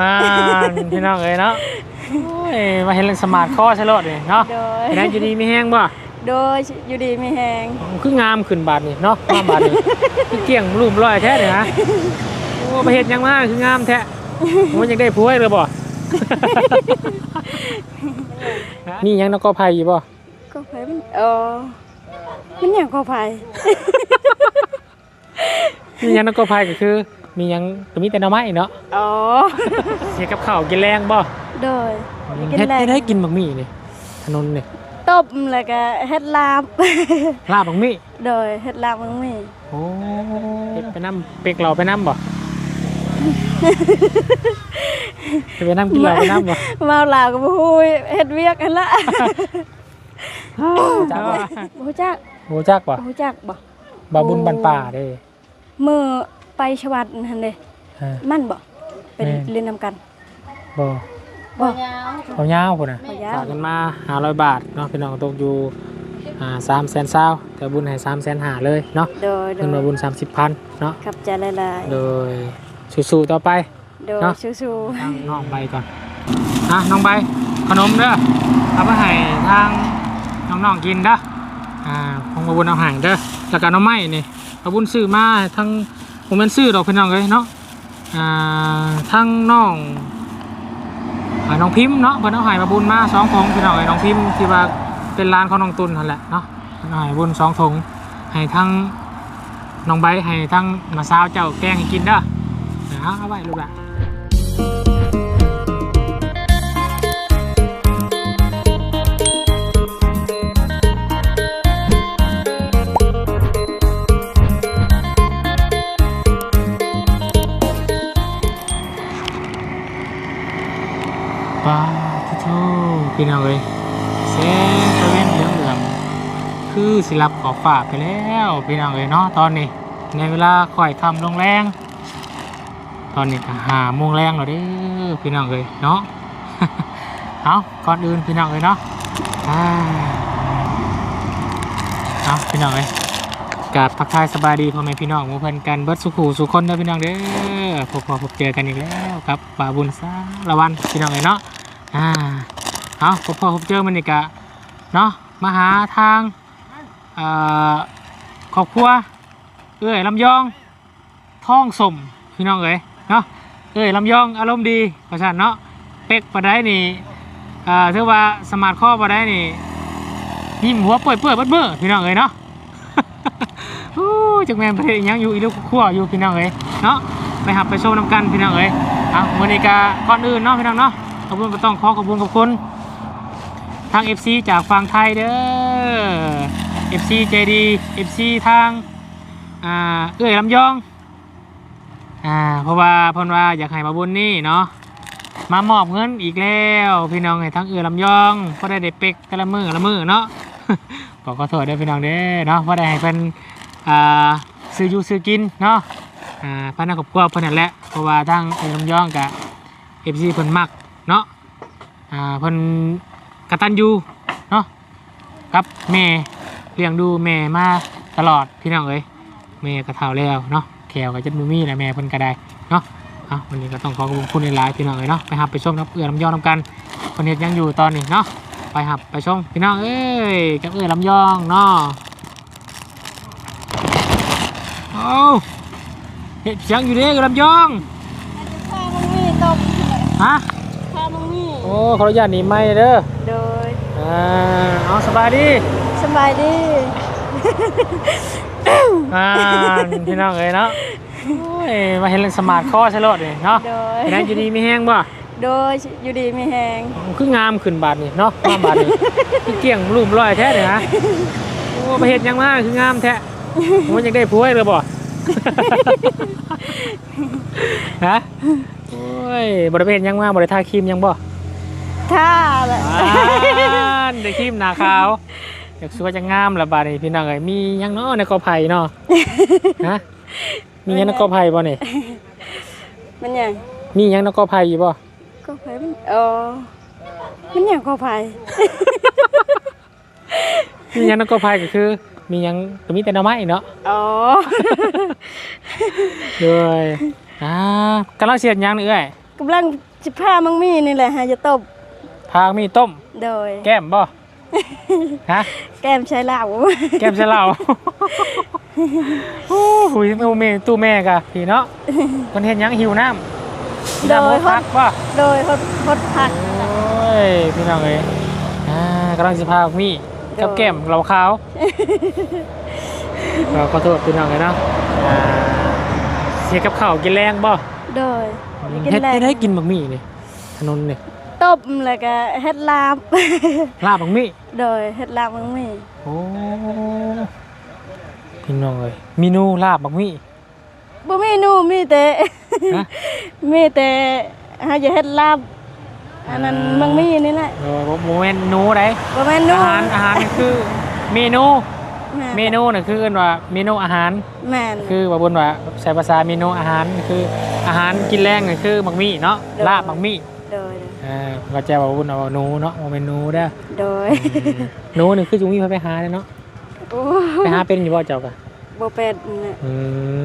อ่าพี่น้องเอ้ยเนาะโอ้ยมาเห็นเรื่องสมาร์ทคอใช่รถนี่เนาะโดยไอ้นั่นอยู่ดีไม่แห้งบ่โดยอยู่ดีไม่แหงคืองามขึ้นบาทนี่เนาะงามบาทนี่คือเกี่ยงรูมร้อยแท้เลยนะโอ้มาเห็นยังมาคืองามแท้ผมยังได้ผัวอีกเลยบ่ นี่ยังนกกอไผ่อยู่บ่ ก็ไผมันเออมันหยังก็ไผมียังนกกอไผ่ก็คือ มียังก็มีแต่หน่อไม้เนาะอ๋อ เสียกับข้าวกินแรงบ่โดย กินเฮ็ดแรง เฮ็ดให้กินบักหมี่นี่ถนนนี่ต้มแล้วก็เฮ็ดลาบ ลาบบักหมี่โดยเฮ็ดลาบมังมีโอ้เฮ็ดไปน้ำเป็กเราไปน้ำบ่ไปน้ำกินเราไปน้ำบ่เมาลาวก็บ่ฮู้เฮ็ดเวียกกันละจักว่าบ่ฮู้จักโหจักบ่บ่ฮู้จักบ่บาบุญบันป่าเด้มือ ไปชวัดนั่นเด้ฮะ มันบ่เป็นแม่น เรียนนำกันบ่บ่ เอายาวพุ่นน่ะเอายาว ฝากกันมา500บาทเนาะพี่น้องตกอยู่อ่า3แสนซาวแต่บุญให้3แสนหาเลยเนาะโดยโดเงินยมาบุญ30,000เนาะขับใจหลายโดยสู้ๆต่อไป ๆโดยเนาะ สู้ทางน้องใบก่อนอะน้องใบขนมเด้อเอาไปให้ทางน้องๆกินเด้ออ่าของมาบุญเอาใหายเด้อแล้วก็หน้องไม้นี่มาบุญซื้อมาให้ทั้ง ผมเป็นซื้อดอกพี่น้องเลยเนาะอ่าทั้งน้องอ่าน้องพิมพ์เนาะเพิ่นเอาหายมาบุญมาสองถุงพี่น้องเอ้ยน้องพิมพ์ที่ว่าเป็นร้านของน้องตุนนั่นแหละเนาะเพิ่นเอาใหายบุญสองถุงให้ทั้งน้องใบให้ทั้งมาซาวเจ้าแกงให้กินเด้อนะเอาไว้ลูกหละ ปาทิโทพี่น้องเอ้ยแซ่ตะเวนเหลืองเหลืองคือสิรับขอฝากไปแล้วพี่น้องเอ้ยเนาะตอนนี้ ในเวลาค่อยคำลงแรง ตอนนี้หาโมงแรงแล้วเด้อพี่น้องเอ้ยเนาะเอาก่อนอื่นพี่น้องเอ้ยเนาะเอาพี่น้องเอ้ยกราบทักทายสบายดีพ่อแม่พี่น้องหมู่เพิ่นกันเบิดสุขูสุคนเด้อพี่น้องเด้อพบพอพบเจอกันอีกแล้วครับป่าบุญสาละวันพี่น้องเอ้ยเนาะ อ่าเอาพบพอพบเจอมันอีกอะเนาะมาหาทางอ่อครอบครัวเอ้ยลำยองท้องสมพี่น้องเอ้ยเนาะเอ้ยลำยองอารมณ์ดีเพราะฉะนั้นเนาะเป็กปะได้นี่อ่าถือว่าสมาร์ทข้อปะได้นี่ยิ้มหัวเปื่อยเปื่อยเบ้อๆพี่น้องเอ้ยเนาะฮู้จักแมนประเทศยังอยู่อีลูกขั้วอยู่พี่น้องเอ้ยเนาะไปหับไปโชว์น้ำกันพี่น้องเอ้ยเอาวันนี้กาก่อนอื่นเนาะพี่น้องเนาะ ขอบคุณก็ต้องขอขอบคุณขอบคุณทาง FC จากฝั่งไทยเด้อ FC ใจดี FC ทางอ่าเอื้อยลำยองอ่าเพราะว่าพนว่าอยากให้มาบุญนี่เนาะมามอบเงินอีกแล้วพี่น้องให้ทั้งเอือลำยองก็ได้ได้เป็กแต่ละมือละมือเนาะก็ขอโทษด้อพี่น้องเด้อเนาะว่าได้ให้เพิ่นอ่าซื้อยูซื้อกินเนาะอ่าพนักครอบครัวเพิ่นนั่นแหละเพราะว่าทางเอือลำยองกับเอฟซีเพิ่นมัก เนาะอ่าเพิ่นกตัญญูเนาะกับแม่เลี้ยงดูแม่มาตลอดพี่น้องเอ้ยแม่ก็เฒ่าแล้วเนาะแขวก็จะบ่มีแหละแม่เพิ่นก็ได้เนาะเอาวันนี้ก็ต้องขอขอบคุณในหลายๆพี่น้องเอ้ยเนาะไปหับไปชมน้ำเอื้อลำยองน้ำกันเพิ่นเฮ็ดหยังอยู่ตอนนี้เนาะไปหับไปชมพี่น้องเอ้ยกับเอื้อลำยองเนาะเอาเฮ็ดหยังอยู่เด้อเอื้อลำยองๆข้ามังมีต้มฮะข้ามังมีโอ้ขออนุญาตหนีไม่เด้อโดยอ่าเอาสบายดีสบายดี อ่าพี่น้องเอ้ยเนาะโอ้ยมาเห็นเรื่องสมาร์ทคอใช่รถนี่เนาะโดยไอ้นั่นอยู่ดีไม่แห้งบ่โดยอยู่ดีไม่แหงคืองามขึ้นบาทนี่เนาะงามบาทนี่คือเกี่ยงรูมร้อยแท้เลยนะโอ้มาเห็นยังมาคืองามแท้ผมยังได้ผัวอีกเลยบ่ ฮะโอ้ยบริเวณยังมาบริทาครีมยังบ่ ท่าแหละอ่านได้ครีมหนาขาวอยากสวยจะงามละบาดนี่พี่น้องเอ้ยมีหยังเนาะในกอไผ่เนาะฮะมีหยังในกอไผ่บ่นี่มันหยังมีหยังในกอไผ่อยู่บ่ก็ไผมันเออมันหยังก็ไผมีหยังในกอไผ่ก็คือ มีหยังก็มีแต่หน่อไม้เนาะอ๋อเลยอ่ากำลังเสียดหยังนี่เอ้ยกำลังสิพามังมีนี่แหละหาจะตบ พามีต้ม โดย แก้มบ่ฮะ แก้มใช้เหล้าแก้มใช่เหล้าโอ้โหตู้แม่ตู้แม่กะพี่เนาะคนเห็นยังหิวน้ำโดน้ำยรถพักป่ะโดยฮดฮดผัก โอ้ย พี่น้องเอ้ยอ่ากำลังสิพามีกับโดยแก้มเราขาว เราขอโทษพี่น้องเลยเนาะอ่าเสียกับข้าวกินแรงบ่โดยกินเฮ็ดแล้เฮ็ดให้กินบักมี่นี่ถนนนี่ ตบแล้วก็เฮ็ดลาบ ลาบบักมี่โดยเฮ็ดลาบมังมีโอ้พี่น้องเอ้ยเมนูลาบบักมี่ บ่มีหนูมีแต่ ฮะ มีแต่หาจะเฮ็ดลาบอันนั้นมังมีนี่แหละโอ้บ่บ่แม่นหนูไดบ่แม่นหนูอาหารอาหารนี่คือเมนูแม่นเมนูนี่คือเอิ้นว่าเมนูอาหาร แม่น คือว่าบนว่าใช้ภาษาเมนูอาหารคืออาหารกินแรงนี่คือบักมี่เนาะเด้อลาบบักมี่ โดยเอ่าก็จะว่าบนว่าหนูเนาะบ่แม่นหนูเด้อโดยหนูนี่คือจุงมีไปหาเลยเนาะโอ้ไปหาเป็นอยู่บ่เจ้ากะบ่เป็นน่ะอื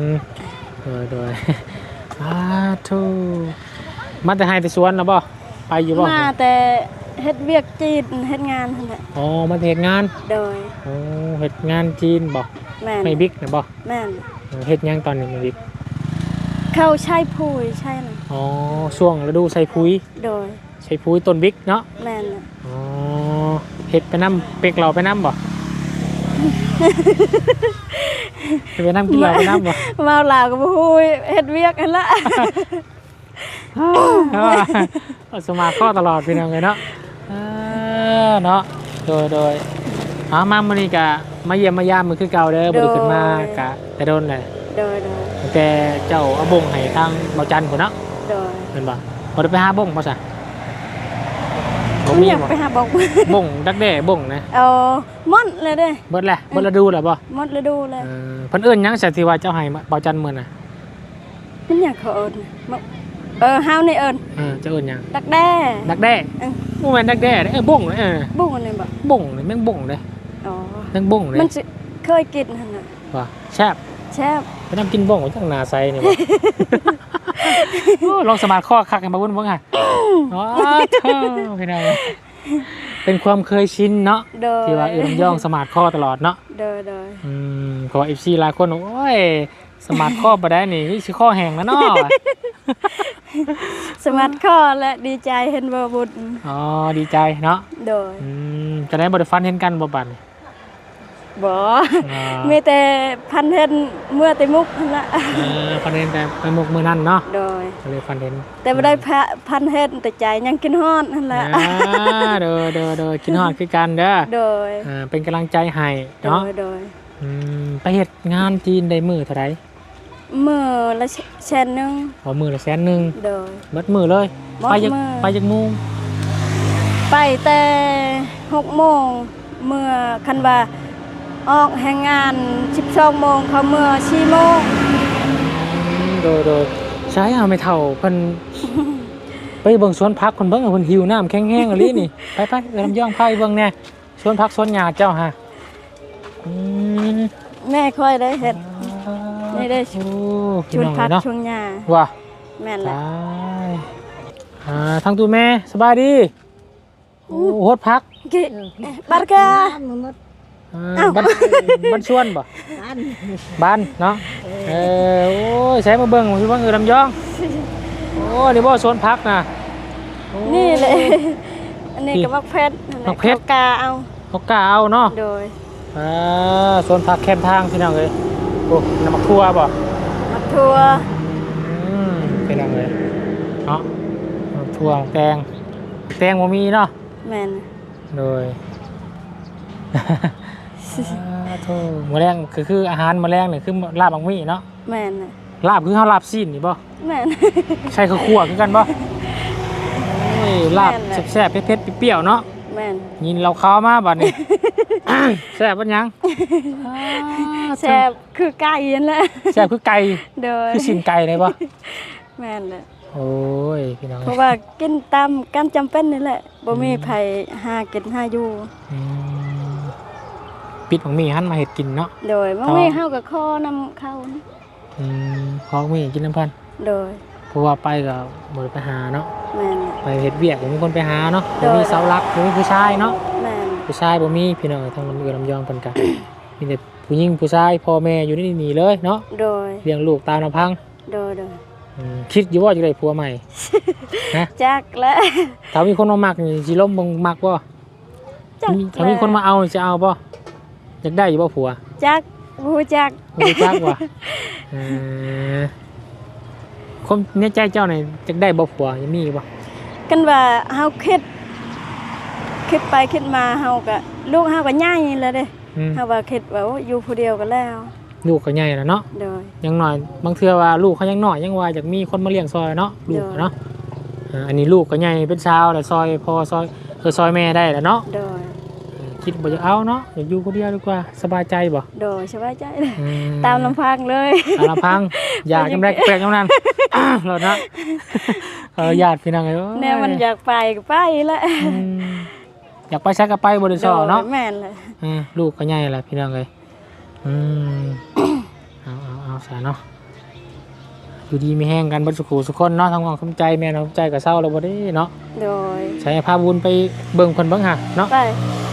มโดยโดยอาทูมาแต่ให้แต่สวนแล้วบ่ไปอยู่บ่มาแต่เฮ็ดเวียกจีนเฮ็ดงานนั่นแหละอ๋อมาแต่เฮ็ดงานโดยโอ้เฮ็ดงานจีนบ่แม่นไม่บิ๊กนะบ่แม่นเออเฮ็ดหยังตอนนี้ไม่บิ๊กเข้าใช้พุยใช่น่ะอ๋อช่วงฤดูใส่ปุ๋ยโดย ใส่ปุ๋ยต้นบิ๊กเนาะแม่นน่ะอ๋อเฮ็ดไปน้ำเป็กเราไปน้ำบ่ เฮ็ดไปน้ำกินเราไปน้ำบ่ เมาเหล้าก็บ่ฮู้เฮ็ดเวียกหั่นละเอาสมาข้อตลอดพี่น้องเลยเนาะเออเนาะโดยโดยเอามามื้อนี้กะมาเยี่ยมมายามมือคือเก่าเด้อบ่ได้ขึ้นมากะแต่โดนเลยโดยโดยตั้งแต่เจ้าเอาบงให้ทางเบาจันพุ่นเนาะโดยเห็นบ่บ่ได้ไปหาบงบ่ซะ บ่มีอยากบ่ไปหาบอกบงดักแด้บงนะเอาหมดเลยเด้เบิดแหละเบิดฤดูแล้วบ่หมดฤดูเลย เออเพิ่นเอิ้นหยังซะที่ว่าเจ้าให้เบาจันมื้อน่ะมันอยากเขาเอิญมาเออเฮานี่เอิญเออเจ้าเอิ้นหยังดักแด้ ดักแด้เออ บ่แม่นดักแด้เด้อเออบงเออบุ้งอันนี้บอกบงนี่แม่งบงเด้อ๋อแม่งบงเด้มันสิเคยกินหั่นน่ะว่าแซ่บแซ่บ ไปนำกินบ้องไว้จังหนาไซนี่บ่โอ้ลองสมาธิข้อคักกันมาวุ่นบ้างอะอ๋อเท่าพี่น้องเป็นความเคยชินเนาะโดยที่ว่าเอื้อมย่องสมาธิข้อตลอดเนาะโดยโดยอืมเพราะว่า FC หลายคนโอ้ยสมาธิข้อบ่ได้นี่สิข้อแห้งแล้วเนาะสมัครข้อและดีใจเห็นบ่บุญอ๋อดีใจเนาะโดย อืมจะได้บ่ได้ฟันเห็นกันบ่บัดนี่ บ่อ่ามีแต่พันเห็นเมื่อแต่มุกนั่นละเออฟันเห็นแต่ไปมุกมือนั่นเนาะโดยก็เลยฟันเห็นแต่บ่ได้พะพันเห็นแต่ใจยังกินฮอดนั่นแหละอ่าเด้อเด้อเด้อกินฮอดคือกันเด้อโดยอ่าเป็นกำลังใจให้โดเนาะยโดยอืมไปเฮ็ดงานจีนได้มือเท่าไหร่มือละแชนหนึงพอมือละแสนหนึ่งโดยเบิดมือเลยเบิดไปจากมื้อไปจากมุงไปแต่หกโมงเมื่อคันว่า ออกแห่งงาน12โมงเขาเมื่อ4โมงโดยโดยใช้เอาไม่เท่าเพิ่น ไปเบิ่งสวนพักคนเบิ่งเอาเพิ่นหิวน้ำแข็งแห้งอะไรนี่ ไปไปเริ่มย่องพาไปเบิ่งแน่สวนพักสวนหญ้าเจ้าฮะอืมแม่ค่อยได้เฮ็ด นี่ได้โอ้พี่ช่วงน้องพักเนาะช่วงหญ้าว่า แม่นไปแหละอ่าทางตู้แม่สบายดี โอ้โหดพัก กิบาร์กา อ่าอ้าว บ้านบ้านชวนบ่บ้านเนาะเออโอ้ยใช้มาเบิ่งพี่ว่าเออลำยองโอ้นี่บ่สวนพักนะโอ้ นี่เลย อันนี้นี่ก็มักเพชรนั่นแหละมักเพชร ขากาเอาเขากล้าเอาเนาะ โดยอ่าสวนพักแคมทางพี่น้องเอ้ยโอ้น้ำมักทั่วบ่มักทัวอืมพี่น้องเอ้ยเนาะน้ำทั่วแตงแตงบ่มีเนาะแม่นโดยอ่า โธ่มื้อแรงคือคืออาหารมื้อแรงนี่คือลาบบักมี่เนาะแม่นน่ะลาบคือเฮาลาบซีนนี่บ่แม่นใช่ข้าวคั่วคือกันบ่โอ้ยลาบแม่นแหละแซ่บๆเผ็ดๆเปรี้ยวๆเนาะแม่นยินเราเข้าวมาบัดนี้แซ่บปัญญังแซ่บคือไก่นั่นแหละแซ่บคือไก่โดยคือสินไก่เลยปะแม่นแหละโอ้ยพี่น้องเพราะว่ากินตามการจำเป็นนี่แหละบ่มีไผหากินหาอยู่อืม ปิดของมีหันมาเห็ดกินเนาะ โดยบ่ต่อมีเฮากับข้อนำเข้านะอืมของมีกินน้ำพันโดยพเพราะว่าไปก็บ่ได้ไปหาเนาะแม่นแหละไปเฮ็ดเวียกบ่มีคนไปหาเนาะโดบ่ยมีเสาหลักบ่มีผู้ชายเนาะ แม่นผู้ชายบ่มีพี่น้องทางลำเอือลำยองเพิ่นก็ มีแต่ผู้หญิงผู้ชายพ่อแม่อยู่ในนี่เลยเนาะโดยเลี้ยงลูกตามลำพังโดยโดยอืมคิดอยู่ว่าจะได้ผัวใหม่ฮะจักและถ้ามีคนมามักนี่สิล้มบ่มักบ่จักมีถ้ามีคนมาเอานี่จะเอาบ่ อยากได้อยู่บ่ผัวจักบูจักบ่รู้จักว่ะเออคนในใจเจ้านี่อยากได้บ่ผัวยังมีบ่กันว่าเฮาคิดคิดไปคิดมาเฮาก็ลูกเฮาก็ใหญ่แล้วเด้อืมเฮาว่าคิดว่าโอ้อยู่ผู้เดียวก็แล้วลูกก็ใหญ่แล้วเนาะ โดย ยังน้อยบางเทื่อว่าลูกเขายังน้อยยังว่าอยากมีคนมาเลี้ยงซอยเนาะลูกเดี๋ยวเนาะอ่าอันนี้ลูกก็ใหญ่เป็นสาวแล้วซอยพ่อซอยเออซอยแม่ได้แล้วเนาะโดยเออ คิดบ่อยากเอาเนาะอยากอยู่คนเดียวดีกว่าสบายใจบ่โดยสบายใจเลยอืตามลำพังเลย ตามลำพัง อยากจำได้แปลกจำนั้นเราเนาะเออญาติพี่น้องเอ้ยแน่มันอยากไปก็ไปแหละอืมอยากไปใช้ก็ไปบริษัทเนาะ โดยแม่นเลยเออลูกก็ใหญ่แล้วพี่น้องเอ้ยอืม เอาเอาเอาซะเนาะ อยู่ดีมีแห้งกันบนสุขุสุขคนเนาะทำความเข้าใจแม่เนาะใจกับเศร้าแล้วบ่ได้เนาะโดยใช้พาบุญไปเบิ่งคนเบิ่งหะเนาะไป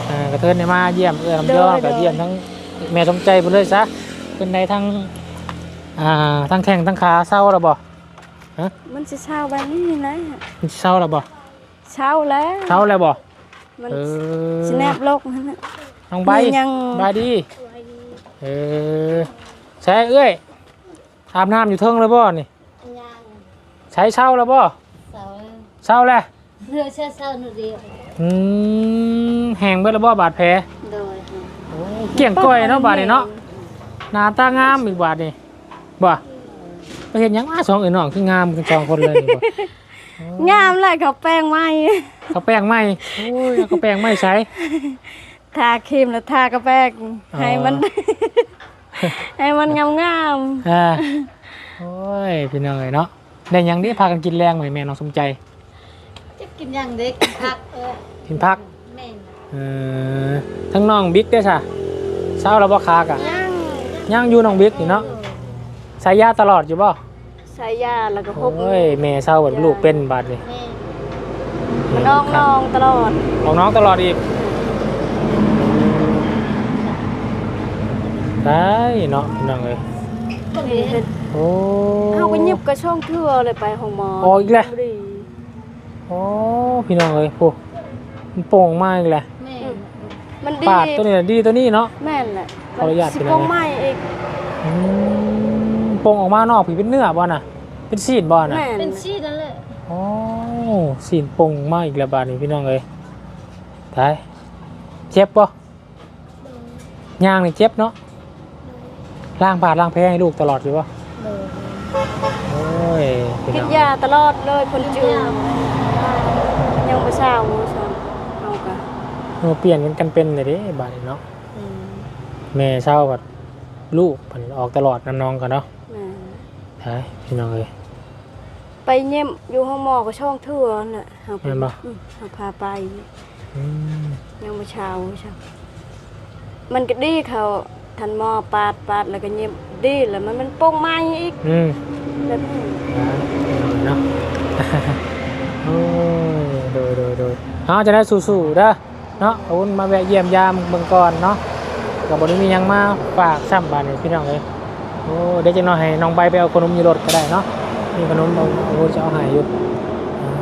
อ่ากระเทินได้มาเยี่ยมเออลำยองโดยกับโดยเยี่ยมทั้งแม่สมใจไปเลยซะเป็นในทั้งอ่าทั้งแข้งทั้งขาเศร้าแล้วบ่มันสิเช้าแบบนี้นะมันสิเศร้าแล้วบ่เช้าแล้วเศร้าแล้วบ่มันเออสิแนบโลกนั่นน่ะ น้องใบมียังบายดีเออใช้เอ้ย อาบน้ำอยู่เทิงเลยบ่นี่ ยังใช้เช่าแล้วบ่เสาเช่าแล้วเรือเชื่อเศร้าหนูเดียวอืมแห้งเบิดแล้วบ่บาดแผลโดยโอ้เกี่ยงก้อยเนาะบาดนี่เนาะหน้าตางามอีกบาดนี่บ่ไปเห็นหยังมาสองเอ้ยน้องคืองามกันสองคนเลยนี่บ่ งามเลยเขาแป้งไหมเขาแป้งไหมโอ้ยเอาเขาแป้งไหมใช้ ทาครีมแล้วทากระแป้งอ๋อให้มัน ให้มันงามงามอ่าโอ้ยพี่น้องเอ้ยเนาะได้หยังได้พากันกินแรงหน่อยแม่น้องสมใจจะกินยังเด็กพักเออกินพักแม่นเออทั้งน้องบิ๊กเด้อจ้ะเช้าแล้วบ่คากะย่างย่างอยู่น้องบิ๊กนี่เนาะใส่ยาตลอดอยู่บ่ใส่ยาแล้วก็พกโอ้ยแม่เช้าแบบลูกเป็นบาดนี่แม่นมันออกนองตลอด ของน้องตลอดอีก ได้เนาะพี่น้องเอ้ยนี่เฮ็ดโอ้เฮาก็ยิบกระช่องเทื่อเลยไปห้องหมออ๋ออีกแล้วบ่ดีโอ้พี่น้องเอ้ยโอ้มันโป่งมากเลยแม่นมันดีปาดตัวนี้น่ะดีตัวนี้เนาะแม่นแหละขออนุญาตสิเป็นบ่อะไรไหม้อีกอืมโป่งออกมานอกผีเป็นเนื้อบ่น่ะ เป็นซีดบ่น่ะแม่นเป็นชีนั่นแหละโอ้สีนปงมากอีกแล้วบาดนี้พี่น้องเอ้ยตายเจ็บปะย่างนี่เจ็บเนาะ ล้างบาดล้างแผลให้ลูกตลอดอยู่ปะโดยโอ้ยพี่กิน้นองยาตลอดเลยคนจืดยังบ่เช้าบ่เช้าเฮาก็เราเปลี่ยนกันกันเป็นเลยเด้บาดนี้เนาะอืมแม่เศร้ากับลูกเพิ่นออกตลอดน้ำนองกันเนาะแม่นตายพี่น้องเอ้ยไปเยี่ยมอยู่ห้องหมอก็ช่องเทื่อนั่นแหละเฮาไปแม่นบ่ อืมเฮาพาไปอืมยังบ่เช้าบ่เช้ามันก็ดีเขา ทันหมอปาดปาดแล้วก็เยี่ยมดีแล้วมันมันโป่งไหม้อีกอืมแบบนี้เนาะโอ้ยโดยโดยโดยเอาจะได้สู้ๆเด้อเนาะเอาวุ้นมาแวะเยี่ยมยามเบิ่งก่อนเนาะกับบริมีหยังมาฝากซ้ำบานนี่พี่น้องเลยโอ้เดี๋ยวจะน้อยให้น้องใบไปเอาขนมอยู่รถก็ได้เนาะมีขนมเอาเอาวุ้นจะเอาให้อยู่อ่า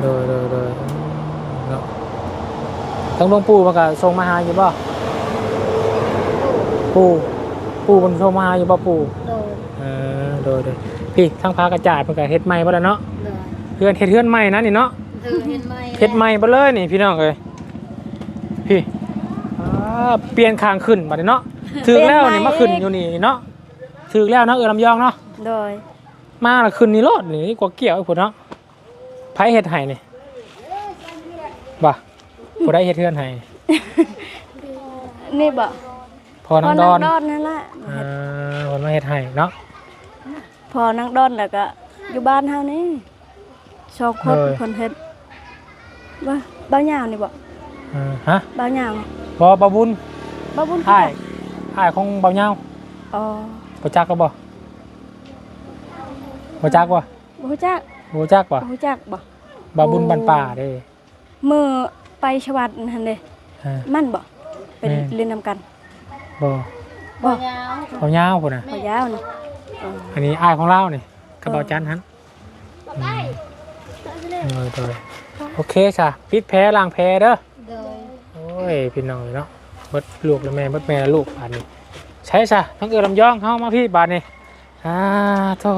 โดยโดยโดยเนาะทั้งหลวงปู่มันก็ส่งมาหาอยู่บ่ ปู่ปู่มันส่งมาหาอยู่บ่ปู่โดยเออโดยโดยพี่ทั้งพากระจาดมันก็เฮ็ดใหม่บ่แล้วเนาะโดยเฮือนเฮ็ดเฮือนใหม่นะนี่เนาะเธอเห็นไหมเฮ็ดใหม่บ่เลยนี่พี่น้องเอ้ยพี่อ่าเปลี่ยนข้างขึ้นบัดนี้เนาะถึกแล้วนี่มาขึ้นอยู่นี่เนาะถึกแล้วเนาะเออลำยองเนาะโดยมาแล้วขึ้นนี่โลดนี่กว่าเกี่ยวไอ้พุ่นเนาะไผเฮ็ดให้นี่บ่ผู้ใดเฮ็ดเฮือนให้นี่บ่ พอน้องดอนพดนั่นแหละเออเพิ่นมาเฮ็ดให้เนาะ พอนังดอนแล้วก็อยู่บ้านเฮานี่สองคนเอ้ยเพิ่นเฮ็ดว่าบ้าวยาวนี่บ่เออฮะบ้าวยาวบ่บ่บุญบ้าบุญอ้ายอ้ายของเบาเหยาวอ๋อบ่จักก็บ่บ่จักบ่บ่ฮู้จักบ่จักบ่บ่ฮู้จักบ่ บ่บุญบันป่าเด้มือไปชวัดนั่นเด้อ่า มันบ่เป็นแม่ เล่นนำกัน บ่บ่บ่ยาวเอายาวพุ่นน่ะบ่ยาวนี่เอออันนี้อ้ายของเรานี่กระเป๋าจันหันได้โดยโดยโอเคจ้ะปิดแพ้ล้างแพ้เด้อ โดยโอ้ย พี่น้องเนาะเบิดลูกแล้วแม่เบิดแม่แล้วลูกบาดนี้ ใช่จ้ะต้องเอือลำยองเข้ามาพี่บาดนี้อ่าโธ่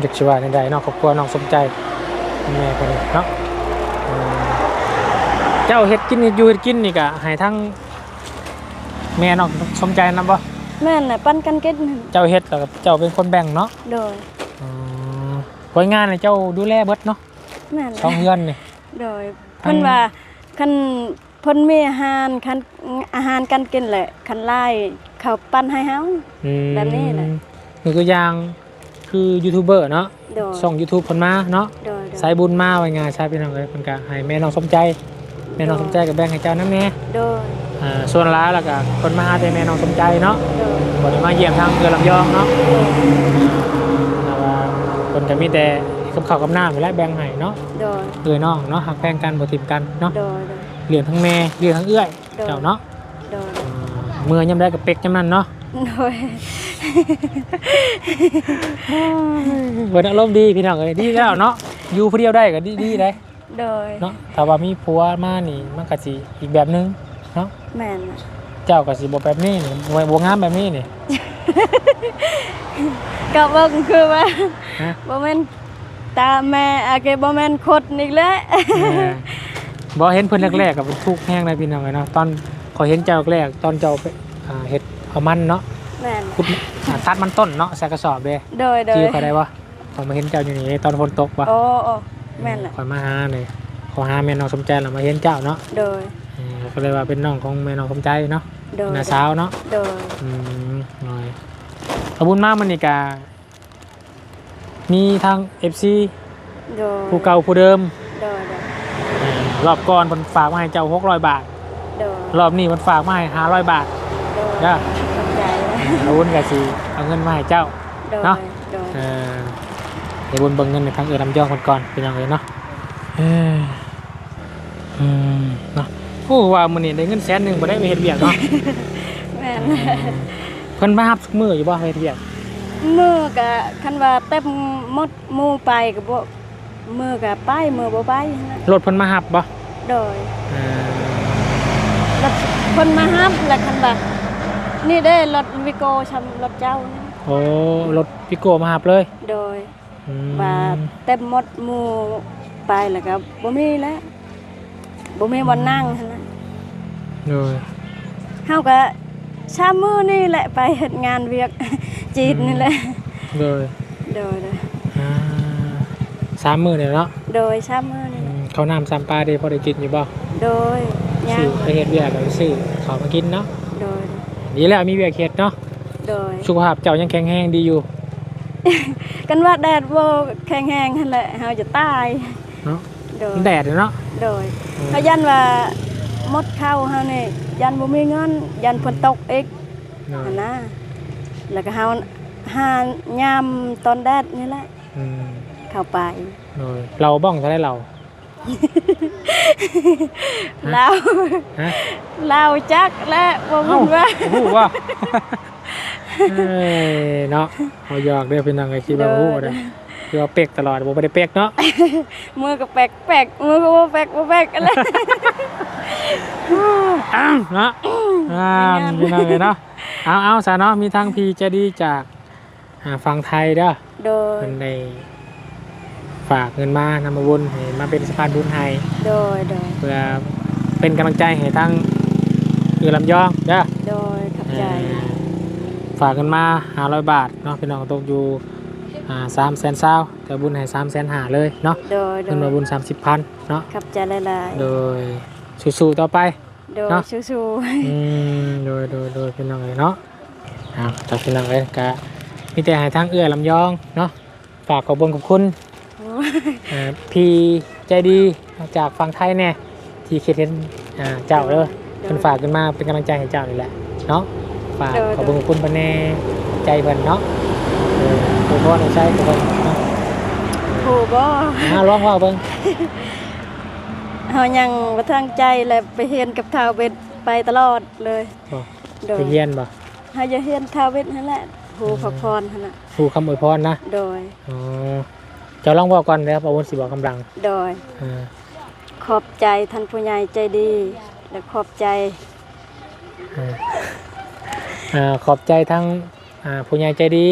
เด็กชิว่าในใดเนาะครอบครัวน้องสมใจ แม่คนนี้เนาะอืมเจ้าเฮ็ดกินเฮ็ดอยู่เฮ็ดกินนี่กะให้ทั้งแม่น้องสมใจนำบ่แม่นน่ะปั้นกันเก็ดนั่นเจ้าเฮ็ดแล้วก็เจ้าเป็นคนแบ่งเนาะโดยอืมผลงานนี่เจ้าดูแลเบิดเนาะแม่นช่องเฮือนนี่โดยเพิ่นว่าคันเพิ่นมีอาหารคันอาหารกันกินแหละคันไล่เขาปั้นให้เฮาอืมแบบนี้แหละนี่คืออย่างคือยูทูบเบอร์เนาะโดยส่ง YouTube เพิ่นมาเนาะโดยโดยสายบุญมาไว้งานใช่พี่น้องเอ้ยเพิ่นก็ให้แม่น้องสมใจ แม่น้องสมใจก็แบ่งให้เจ้านำแน่โดยอ่าส่วนหลายแล้วก็เพิ่นมาหาแต่แม่น้องสมใจเนาะโดยบ่ได้มาเยี่ยมทางเรือลำยองเนาะโดยแต่ว่าเพิ่นก็มีแต่กับข้าวกับน้ำนี่แหละแบ่งให้เนาะโดยเอ้ยน้องเนาะหักแพงกันบ่ทิมกันเนาะโดยโดยเลี้ยงทั้งแม่เลี้ยงทั้งเอื้อยเจ้าเนาะโดยอ่าเมื่อยามได้ก็เป็กยามนั้นเนาะ โดยเบิดอารมณ์ดีพี่น้องเอ้ยดีแล้วเนาะอยู่ผู้เดียวได้ก็ดีดีได้ โดยเนาะถ้าว่ามีผัวมานี่มันก็สิอีกแบบนึงเนาะแม่นน่ะเจ้าก็สิบ่แบบนี้นี่บ่บ่งามแบบนี้นี่ ก็เบิ่งคือว่าฮะ บ่แม่นตาแม่อาเกบ่แม่นคดอีกแล้วเออบ่เห็นเพิ่นแรกๆก็เป็นทุกข์แห้งเลยพี่น้องเอ้ยเนาะตอนขอยเห็นเจ้าแรกตอนเจ้าไปอ่าเฮ็ดเอามันเนาะแม่นขุดอ่าตัดมันต้นเนาะใส่กระสอบเด้โดยโดยชื่อเขาได้บ่ขอยมาเห็นเจ้าอยู่นี่ตอนฝนตกบ่โอ้โอ้ แม่นน่ะขอยมาหานี่ขอหาแม่น้องสมใจแล้วมาเห็นเจ้าเนาะโดย เออก็เลยว่าเป็นน้องของแม่น้องสมใจเนาะโดย น้าสาวเนาะโดย อืมหน่อยขอบคุณมากมันนี่กามีทาง FC โดยผู้เก่าผู้เดิมโดยโดยเออรอบก่อนมันฝากมาให้เจ้า600 บาท โดยรอบนี้มันฝากมาให้500 บาท โดยเด้อเข้าใจเอาวุ้นกับสิเอาเงินมาให้เจ้า โดยเนาะโดย เออเดี๋ยวบุญเบิ่งเงินในทางเอือลำยองคนก่อนเป็นยังไงเนาะเอออืมเนาะโอ้ว่ามื้อนี้ได้เงินแสนหนึงบ่ได้ไปเฮ็ดเวียกเนาะแม่นเพิ่นมารับทุกมื้ออยู่บ่ไปเฮ็ดเวียกมือก็คันว่าเต็มหมดหมู่ไปก็บ่มือก็ไปมือบ่ไปนะรถเพิ่นมารับบ่โดยเออรถคนมาฮับแล้วคันว่านี่เด้รถวิโก้ชำรถเจ้านี่โอ้รถพิโก้มาหับเลย โดยอืม ว่าเต็มหมดหมู่ไปแล้วก็บ่มีแล้วบ่มีบ่นั่งหั่นนะเลยเฮาก็ชามมือนี่แหละไปเฮ็ดงานเวียก จีนนี่แหละเลยโดยโดยอ่าสามมื้อเนี่ยเนาะโดยชามมืออืนี่แหละมข้าวน้ำสามปลาได้พอได้กินอยู่บ่โดยย่าซื้องไปเฮ็ดเวียกก็ซื้อข้าวมากินเนาะโดยดีแล้วมีเวียกเฮ็ดเนาะโดยสุขภาพเจ้ายังแข็งแรงดีอยู่ กันว่าแดดบ่แข็งแรงหั่นแหละเฮาจะตายเนาะโดยมันแดดอยู่เนาะโดยอืมเขายันว่าหมดข้าวเฮานี่ยันบ่มีเงินยันฝนตกอีกเนาะหั่นนะแล้วก็เฮาหายามตอนแดดนี่แหละอืมเข้าไปเลยเราบ้องเท่าได้เราลาวฮะลาวจักและบ่เอ้าฮู้ว่าโอ้โหว่า เอ้ยเนาะเอาหยอกเด้อพี่น้องไอ้คิดว่าโอ้โหเด้อคือว่าเป็กตลอดบ่ได้เป็กเนาะมือก็แปลกแปลกมือก็บ่แปลกบ่แปลกอะไรอ้าวเนาะอ่าพี่น้องเอ้ยเนาะเอาเอาซะเนาะมีทางพีจะดีจากอ่าฝั่งไทยเด้อโดยเพิ่นได้ฝากเงินมานำมาบุญให้มาเป็นสะพานบุญให้โดยโดยเพื่อเป็นกำลังใจให้ทั้งคือลำยองเด้อโดยขับใจเอ่อ ฝากเงินมา500บาทเนาะพี่น้องตกอยู่อ่า3แสนเศร้าแต่บุญให้3แสนหาเลยเนาะโดยโดเงินมายบุญ30พันเนาะขับใจหลายโดยสู้ๆต่อไปๆโดยเนาะสู้อืมโดยโดยโดยพี่น้องเลยเนาะอ่าจากพี่น้องเลยกะมีแต่ให้ทางเอื้อลำยองเนาะฝากขอบคุญขอบคุณ ๆโอ้อ่าพี่ใจดีจากฝั่งไทยเนี่ยที่เขตเห็นอ่าเจ้าเด้อเพิ่นฝากขึ้นมาเป็นกำลังใจให้เจ้านี่แหละเนาะ ฝากขอบคุญขอบคุณเพิ่นแน่ใจเพิ่นเนาะอวยพรให้ใช้ทุกคนเนาะโหบ่อ่าลองว่าเบิ่งเฮายังบ่ทางใจและไปเฮียนกับท้าวเวทไปตลอดเลยบ่โดยไปเรียนบ่เฮาจะเฮียนท้าวเวทนั่นแหละโหพระพรนั่นน่ะครูคำอวยพรนะโดยอ๋อเจะลองบอกก่อนแล้วอาวุธสิบอกกำลัง โดยอ่าขอบใจท่านผู้ใหญ่ใจดี และขอบใจ อ่าอ่าขอบใจทั้งอ่าผู้ใหญ่ใจดี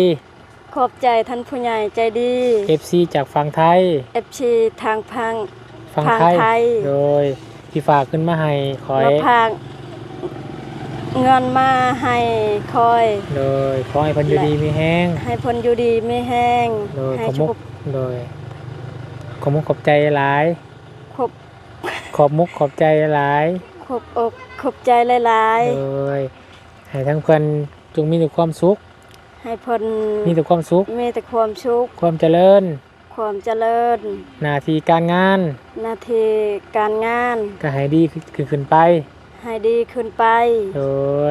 ขอบใจท่านผู้ใหญ่ใจดี FC จากฝั่งไทย FC ทางพัง ฝั่งฝั่งไทยไทย โดยที่ฝากขึ้นมาให้คอย มาพางเงินมาให้คอย โดยขอให้เพันอยู่ดีมีแห้ง ให้เพนอยู่ดีไม่แห้งโดยให้ขอบชุมุกบโดย ขอบมุกขอบใจหลายขบขอบมุกขอบใจหลายขบอกขบใจหลาย โดย ให้ทั้งเพื่อนจงมีแต่ความสุขๆให้เพนมีแต่ความสุข มีแต่ความสุข ความเจริญ ความเจริญ หน้าที่การงาน หน้าที่การงาน ก็ให้ดีขึ้นขึ้นไป ให้ดีขึ้นไป โด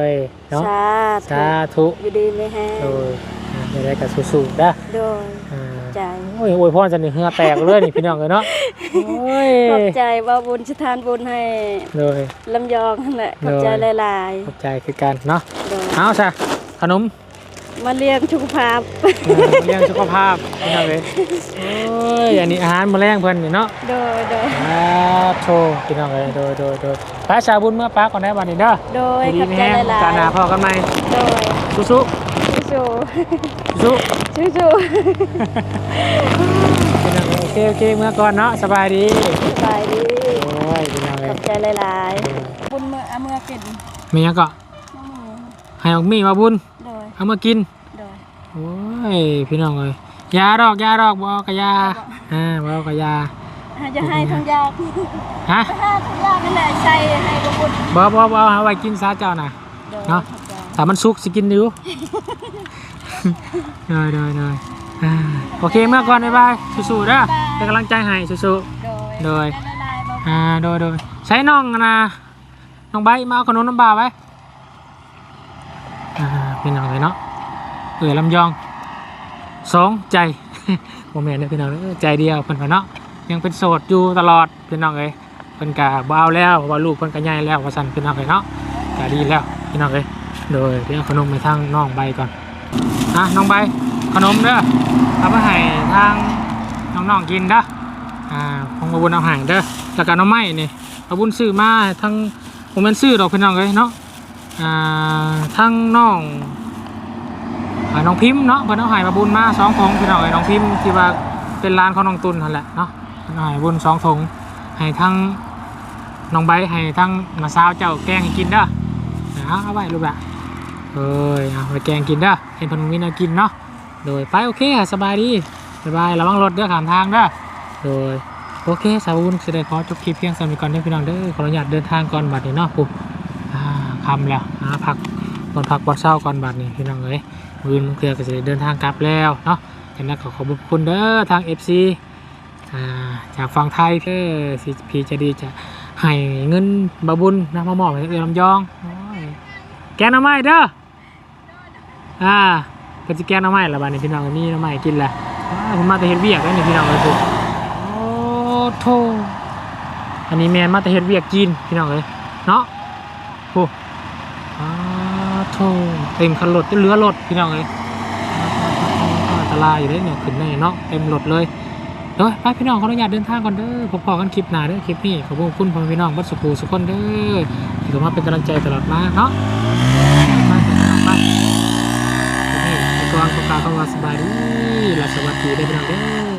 ยเนาะสาสาธุธุ อยู่ดีไม่แห้งโดยอ่า ไม่ได้กับสู้ๆนะโดยอ่าใจโอ้ยอวยพรจะนี่เหงื่อแตกเลยนี่พี่น้องเลยเนาะโอ้ยขอบใจว่าบุญชทานบุญให้โดยลำยองนั่นแหละขอบใจโดย หลายขอบใจคือกันเนาะๆโดยเอาซะขนม มาเลี้ยงสุขภาพ เออเรื่องสุขภาพพี่น้องเลยโอ้ยอันนี้อาหารมาแรงเพิ่นนี่เนาะโดยโดยอ่าโชว์พี่น้องเลยโดยโดยโดยพระชาบุญเมื่อป้าก่อนได้บัดนี้เด้อโดยดีขอบๆไม่ใจแห้งหลายการนาพ่อกันไหมๆโดย สู้สู้ๆ สู้ๆสู้ๆๆพี่น้องเอ้ยโอเคโอเคเมื่อก่อนเนาะสบายดีสบายดีโอ้ยพี่น้องเลขยอบใจหลายๆบุญเมื่อเอาเมื่อกินมีหยังก็ให้ออกมีมาบุญโดยเอามากิน โดยโอ้ยพี่น้องเลยยาดอกยาดอกบเอกกะยาอ่าบเอกกะยาให้จะให้ทั้งยาฮะให้ทั้งยานั่นแหละใส่ให้บุญบุญบ่บ่บ่เอาไว้กินซาเจ้าน่ะ โดยเนาะขอบใจ ถ้ามันสุกสิกินอยู่เดยเดยเดยอ่าโอเคเมื่อก่อนบ๊ายบายสู้ๆเด้อเป็นกำลังใจให้สู้โดยโดยละลายบ่ๆอ่าโดยโดยใช้น้องนะน้องใบมาเอาขนมน้ำบาไว้อ่าเป็นน้องเลยเนาะเออลำยองสองใจโมเมนต์เนี่ยพี่น้องเอ้ยใจเดียวเพิ่นว่าเนาะยังเป็นโสดอยู่ตลอดพี่น้องเอ้ยเพิ่นกะบ่เอาแล้วว่าลูกเพิ่นกะใหญ่แล้วว่าซั่นพี่น้องเอ้ยเนาะกะดีแล้วพี่น้องเอ้ย โดยเดี๋ยวขนมไปทางน้องใบก่อนนะน้องใบขนมเด้อเอาไปให้ทางน้องๆกินเด้ออ่าของบาบุญเอาให้เด้อแล้วก็น้ำไม้นี่บาบุญซื้อมาให้งผมเป็นซื้อดอกพี่น้องเอ้ยเนาะอ่าทางน้องอ่าน้องพิมพ์เนาะเพิ่นเอาหายมาบุญมาสองธงพี่น้องไอ้น้องพิมพ์ที่ว่าเป็นร้านของน้องตุนนั่นแหละเนาะเอาใหายบุญสองธงให้ทั้งน้องใบให้ทั้งน้าสาวเจ้าแกงให้กินเด้อนะเอาไว้ลูกละ เอ้ยเอาไปแกงกินเด้อเห็นพนมีแนวกินเนาะโดยไปโอเคสบายดีสบายระวังรถเด้อขามทางเด้อโดยโอเคสาวบุญแสดงขอจบคลิปเพียงสำนี้ก่อนเด้อพี่น้องเด้อขออนุญาตเดินทางก่อนบัดนี้เนาะปุ๊บคำแล้วหาพักบนพักบนเช้าก่อนบัดนี้พี่น้องเอ้ยมือมันเคลือก็จะเดินทางกลับแล้วเนาะเห็นแล้วขอขอบคุณเด้อทาง FC อ่าจากฝั่งไทยเพื่อสิพีจะดีจะให้เงินบาบุญนะมามอบให้เอือลำยองโอ้ยแกน้ำไม้เด้อ อ่าก็จะแกงหน้ำไม้ละบาดนี้พี่น้องนี่หน้ำไม้กินแหละว้าผมมาแต่เฮ็ดเวียกแล้วนี่พี่น้องเลยปุ๊โอ้โธ่อันนี้แมนมาแต่เฮ็ดเวียกจีนพี่น้องเลยเนาะโอ้อ้าโธ่เต็มคันรถจะเหลือรถพี่น้องเลยอันตรายอยู่เลยเนี่ยขึ้นได้เนาะเต็มรถเลยเด้อไปพี่น้องขออนุญาตเดินทางก่อนเด้อพบพอกันคลิปหน้าเด้อคลิปนี้ขอบคุณพ่อพี่น้องบัดสุขูสุขคนเด้อที่เข้ามาเป็นกำลังใจตลอดมาเนาะไปไป ว่าสบายดีและสวัสดีเด้อพี่น้องเด้อ